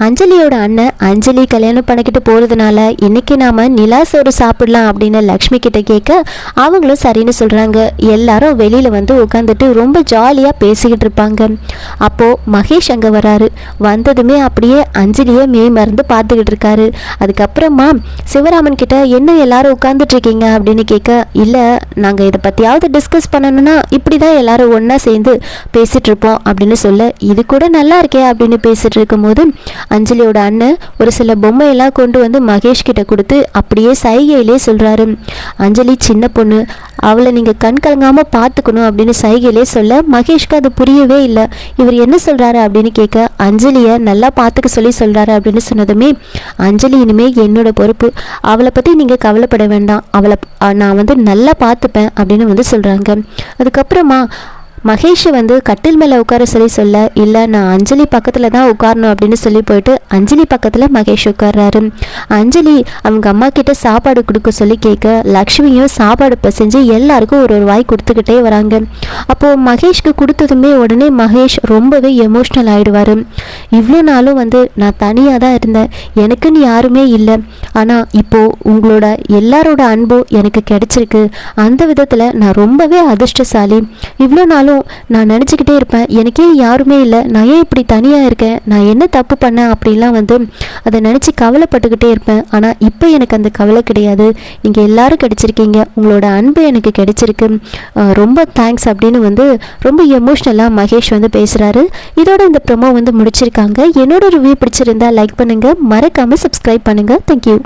அஞ்சலியோட அண்ணன் அஞ்சலி கல்யாணம் பண்ணிக்கிட்டு போகிறதுனால இன்றைக்கி நாம் நிலா சோறு சாப்பிடலாம் அப்படின்னு லக்ஷ்மி கிட்ட கேட்க அவங்களும் சரின்னு சொல்கிறாங்க எல்லாரும் வெளியில் வந்து உட்காந்துட்டு ரொம்ப ஜாலியாக பேசிக்கிட்டு இருப்பாங்க. அப்போது மகேஷ் அங்கே வராரு. வந்ததுமே அப்படியே அஞ்சலியை மே மறந்து பார்த்துக்கிட்டு இருக்காரு. அதுக்கப்புறமா சிவராமன் கிட்ட என்ன எல்லாரும் உட்காந்துட்ருக்கீங்க அப்படின்னு கேட்க இல்லை நாங்கள் இதை பற்றியாவது டிஸ்கஸ் பண்ணணும்னா இப்படி தான் எல்லாரும் ஒன்றா சேர்ந்து பேசிகிட்ருப்போம் அப்படின்னு சொல்ல இது கூட நல்லா இருக்கே அப்படின்னு பேசிகிட்டு இருக்கும்போது அஞ்சலியோட அண்ணன் ஒரு சில பொம்மையெல்லாம் கொண்டு வந்து மகேஷ் கிட்ட கொடுத்து அப்படியே சைகையிலே சொல்கிறாரு அஞ்சலி சின்ன பொண்ணு அவளை நீங்கள் கண் கலங்காமல் பார்த்துக்கணும் அப்படின்னு சைகையிலே சொல்ல மகேஷ்க்கு அது புரியவே இல்லை. இவர் என்ன சொல்கிறாரு அப்படின்னு கேட்க அஞ்சலியை நல்லா பார்த்துக்க சொல்லி சொல்கிறாரு அப்படின்னு சொன்னதுமே அஞ்சலி இனிமே என்னோட பொறுப்பு. அவளை பற்றி நீங்கள் கவலைப்பட வேண்டாம். அவளை நான் வந்து நல்லா பார்த்துப்பேன் அப்படின்னு வந்து சொல்கிறாங்க அதுக்கப்புறமா மகேஷ் வந்து கட்டில் மேலே உட்கார சொல்லி சொல்ல இல்லை நான் அஞ்சலி பக்கத்தில் தான் உட்காரணும் அப்படின்னு சொல்லி போயிட்டு அஞ்சலி பக்கத்தில் மகேஷ் உட்கார்றாரு. அஞ்சலி அவங்க அம்மா கிட்ட சாப்பாடு கொடுக்க சொல்லி கேட்க லக்ஷ்மியும் சாப்பாடு பசைஞ்சு எல்லாருக்கும் ஒரு ஒரு வாய் கொடுத்துக்கிட்டே வராங்க. அப்போது மகேஷ்க்கு கொடுத்ததுமே உடனே மகேஷ் ரொம்பவே எமோஷ்னல் ஆகிடுவார் இவ்வளோ நாளும் வந்து நான் தனியாக தான் இருந்தேன். எனக்குன்னு யாருமே இல்லை. ஆனால் இப்போது உங்களோட எல்லாரோட அன்பும் எனக்கு கிடைச்சிருக்கு. அந்த விதத்தில் நான் ரொம்பவே அதிர்ஷ்டசாலி. இவ்வளோ நாளும் நான் நினச்சிக்கிட்டே இருப்பேன் எனக்கே யாருமே இல்லை நான் ஏன் இப்படி தனியாக இருக்கேன் நான் என்ன தப்பு பண்ணேன் அப்படிலாம் வந்து அதை நினச்சி கவலைப்பட்டுக்கிட்டே இருப்பேன். ஆனால் இப்போ எனக்கு அந்த கவலை கிடையாது. நீங்கள் எல்லாரும் கிடச்சிருக்கீங்க. உங்களோட அன்பு எனக்கு கிடைச்சிருக்கு. ரொம்ப தேங்க்ஸ் அப்படின்னு வந்து ரொம்ப எமோஷ்னலாக மகேஷ் வந்து பேசுகிறாரு இதோட இந்த ப்ரொமோ வந்து முடிச்சிருக்காங்க. என்னோட ரிவ்யூ பிடிச்சிருந்தா லைக் பண்ணுங்கள் மறக்காமல் சப்ஸ்கிரைப் பண்ணுங்கள் தேங்க்யூ